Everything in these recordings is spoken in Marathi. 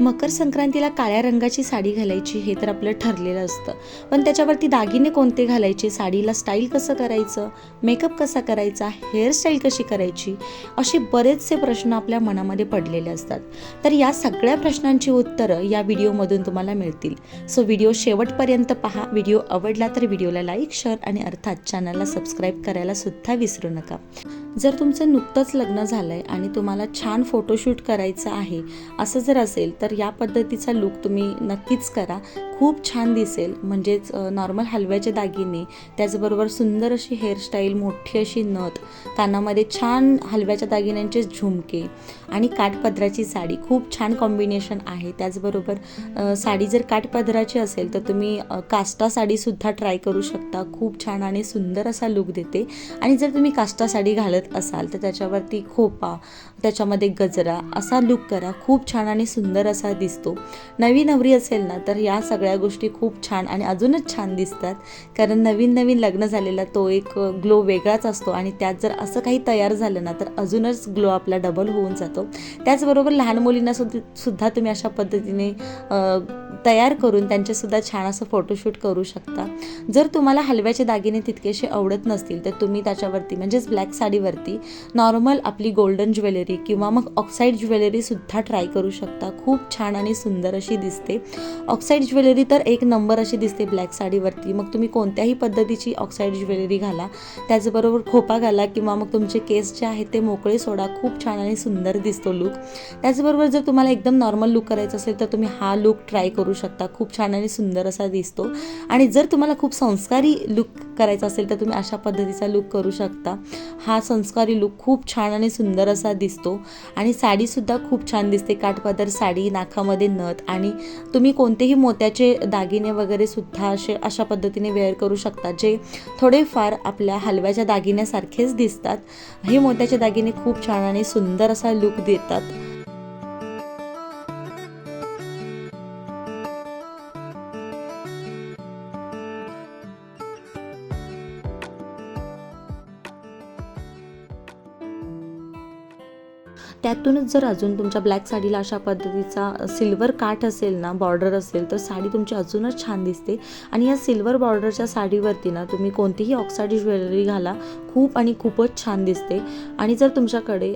मकर संक्रांतीला काळ्या रंगाची साडी घालायची हे तर आपलं ठरलेलं असतं. पण त्याच्यावरती दागिने कोणते घालायचे? साडीला स्टाईल कसं करायचं? मेकअप कसा करायचा? हेअरस्टाईल कशी करायची? असे बरेचसे प्रश्न आपल्या मनामध्ये पडलेले असतात. तर या सगळ्या प्रश्नांची उत्तरं या व्हिडिओमधून तुम्हाला मिळतील. सो व्हिडिओ शेवटपर्यंत पहा. व्हिडिओ आवडला तर व्हिडिओला लाईक शेअर आणि अर्थात चॅनलला सबस्क्राईब करायला सुद्धा विसरू नका. जर तुमचं नुकतंच लग्न झालं आहे आणि तुम्हाला छान फोटोशूट करायचं आहे असं जर असेल तर तर या पद्धतीचा लुक तुम्ही नक्कीच करा. खूप छान दिसेल. म्हणजेच नॉर्मल हलव्याचे दागिने त्याचबरोबर सुंदर अशी हेअरस्टाईल मोठी अशी नथ कानामध्ये छान हलव्याच्या दागिन्यांचे झुमके आणि काठपदराची साडी. खूप छान कॉम्बिनेशन आहे. त्याचबरोबर साडी जर काठपदराची असेल तर तुम्ही कास्टा काष्टा साडीसुद्धा ट्राय करू शकता. खूप छान आणि सुंदर असा लुक देते. आणि जर तुम्ही काष्टा साडी घालत असाल तर त्याच्यावरती खोपा त्याच्यामध्ये गजरा असा लुक करा. खूप छान आणि सुंदर असा दिसतो. नवी नवरी असेल ना तर या सगळ्या गोष्टी खूप छान आणि अजूनच छान दिसतात. कारण नवीन नवीन लग्न झालेला तो एक ग्लो वेगळाच असतो आणि त्यात जर असं काही तयार झालं ना तर अजूनच ग्लो आपला डबल होऊन जातो. त्याचबरोबर लहान मुलींना सुद्धा सुद्धा तुम्ही अशा पद्धतीने तयार करून त्यांचेसुद्धा छान असं फोटोशूट करू शकता. जर तुम्हाला हलव्याचे दागिने तितकेसे आवडत नसतील तर तुम्ही त्याच्यावरती म्हणजेच ब्लॅक साडीवरती नॉर्मल आपली गोल्डन ज्वेलरी किंवा मग ऑक्साईड ज्वेलरीसुद्धा ट्राय करू शकता. खूप छान आणि सुंदर अशी दिसते. ऑक्साईड ज्वेलरी तर एक नंबर अशी दिसते ब्लॅक साडीवरती. मग तुम्ही कोणत्याही पद्धतीची ऑक्साईड ज्वेलरी घाला. त्याचबरोबर खोपा घाला किंवा मग तुमचे केस जे आहेत ते मोकळे सोडा. खूप छान आणि सुंदर दिसतो लुक त्याचबरोबर जर तुम्हाला एकदम नॉर्मल लुक करायचा असेल तर तुम्ही हा लुक ट्राय करू शकता. खूप छान आणि सुंदर असा दिसतो. आणि जर तुम्हाला खूप संस्कारी लुक करायचा असेल तर तुम्ही अशा पद्धतीचा लुक करू शकता. हा संस्कारी लुक खूप छान आणि सुंदर असा दिसतो. आणि साडीसुद्धा खूप छान दिसते. काठपदर साडी नाकामध्ये नथ आणि तुम्ही कोणतेही मोत्याचे दागिने वगैरे सुद्धा असे अशा पद्धतीने वेअर करू शकता जे थोडेफार आपल्या हलव्याच्या दागिन्यासारखेच दिसतात. हे मोत्याचे दागिने खूप छान आणि सुंदर असा लुक देतात. त्यातूनच जर अजून तुमच्या ब्लॅक साडीला अशा पद्धतीचा सिल्वर काठ असेल ना बॉर्डर असेल तर साडी तुमची अजूनच छान दिसते. आणि या सिल्वर बॉर्डरच्या साडीवरती ना तुम्ही कोणतीही ऑक्साईड ज्वेलरी घाला खूप आणि खूपच छान दिसते. आणि जर तुमच्याकडे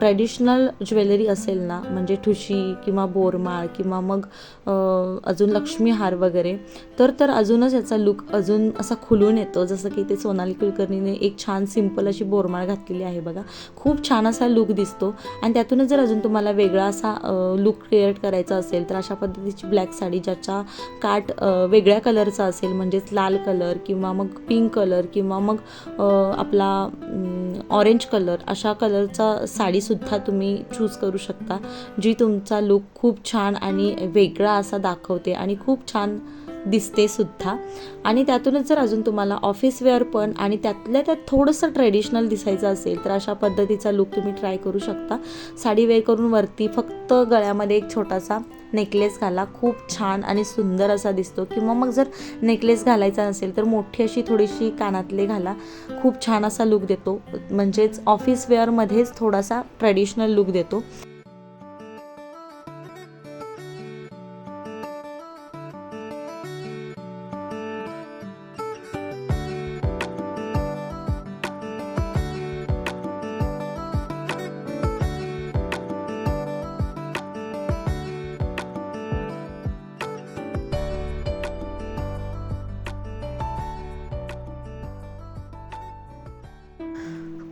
ट्रॅडिशनल ज्वेलरी असेल ना म्हणजे ठुशी किंवा बोरमाळ किंवा मग अजून लक्ष्मीहार वगैरे तर तर अजूनच याचा लुक अजून असा खुलून येतो. जसं की ते सोनाली कुलकर्णीने एक छान सिंपल अशी बोरमाळ घातलेली आहे बघा. खूप छान असा लुक दिसतो. आणि त्यातूनच जर अजून तुम्हाला वेगळा असा लुक क्रिएट करायचा असेल तर अशा पद्धतीची ब्लॅक साडी ज्याचा काट वेगळ्या कलरचा असेल म्हणजेच लाल कलर किंवा मग पिंक कलर किंवा मग आपला ऑरेंज कलर अशा कलरचा साडीसुद्धा तुम्ही चूज करू शकता जी तुमचा लुक खूप छान आणि वेगळा असा दाखवते आणि खूप छान दिसते सुद्धा. आणि त्यातूनच जर अजून तुम्हाला ऑफिस वेअर पण आणि त्यातल्या त्यात थोडंसं ट्रेडिशनल दिसायचं असेल तर अशा पद्धतीचा लुक तुम्ही ट्राय करू शकता. साडी वेअर करून वरती फक्त गळ्यामध्ये एक छोटासा नेकलेस घाला. खूप छान आणि सुंदर असा दिसतो. किंवा मग जर नेकलेस घालायचा नसेल तर मोठी अशी थोडीशी कानातले घाला. खूप छान असा लुक देतो. म्हणजेच ऑफिस वेअरमध्येच थोडासा ट्रेडिशनल लुक देतो.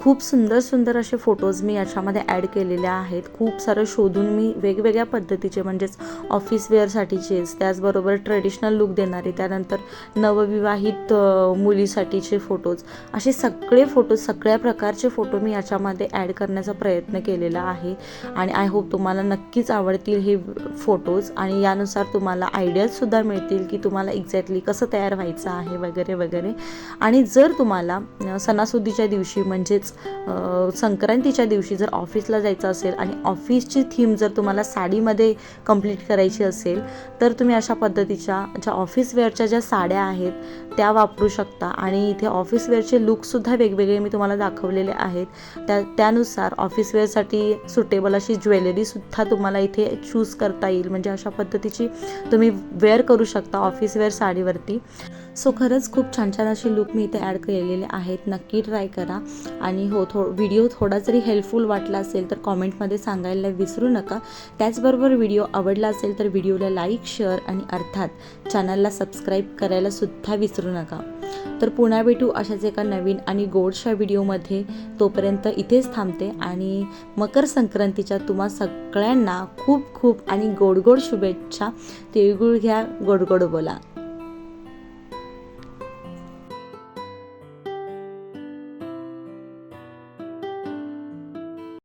खूप सुंदर सुंदर असे फोटोज मी याच्यामध्ये ॲड केलेले आहेत. खूप सारं शोधून मी वेगवेगळ्या पद्धतीचे म्हणजेच ऑफिस वेअरसाठीचेच त्याचबरोबर ट्रेडिशनल लुक देणारे त्यानंतर नवविवाहित मुलीसाठीचे फोटोज असे सगळे फोटोज सगळ्या प्रकारचे फोटो मी याच्यामध्ये ॲड करण्याचा प्रयत्न केलेला आहे. आणि आय होप तुम्हाला नक्कीच आवडतील हे फोटोज आणि यानुसार तुम्हाला आयडियाजसुद्धा मिळतील की तुम्हाला एक्झॅक्टली कसं तयार व्हायचं आहे वगैरे वगैरे. आणि जर तुम्हाला सणासुदीच्या दिवशी म्हणजेच संक्रांतीच्या दिवशी जर ऑफिसला जायचं असेल आणि ऑफिसची थीम जर तुम्हाला साडीमध्ये कंप्लीट करायची असेल तर तुम्ही अशा पद्धतीच्या ज्या ऑफिस वेअरच्या ज्या साड्या आहेत त्या वापरू शकता. आणि इथे ऑफिस वेअरचे लुकसुद्धा वेगवेगळे मी तुम्हाला दाखवलेले आहेत. त्या त्यानुसार ऑफिस वेअरसाठी सुटेबल अशी ज्वेलरीसुद्धा तुम्हाला इथे चूज करता येईल. म्हणजे अशा पद्धतीची तुम्ही वेअर करू शकता ऑफिस वेअर साडीवरती. सो खरंच खूप छान छान असे लुक मी इथे ॲड केलेले आहेत. नक्की ट्राय करा. आणि हो थो व्हिडिओ थोडा जरी हेल्पफुल वाटला असेल तर कॉमेंटमध्ये सांगायला विसरू नका. त्याचबरोबर व्हिडिओ आवडला असेल तर व्हिडिओला लाईक शेअर आणि अर्थात चॅनलला सबस्क्राईब करायला सुद्धा विसरू नका. तर पुन्हा भेटू अशाच एका नवीन आणि गोडशा व्हिडिओमध्ये तोपर्यंत इथेच थांबते आणि मकर संक्रांतीच्या तुम्हा सगळ्यांना खूप खूप आणि गोड गोड शुभेच्छा. तिळगुळ घ्या गोडगोड बोला.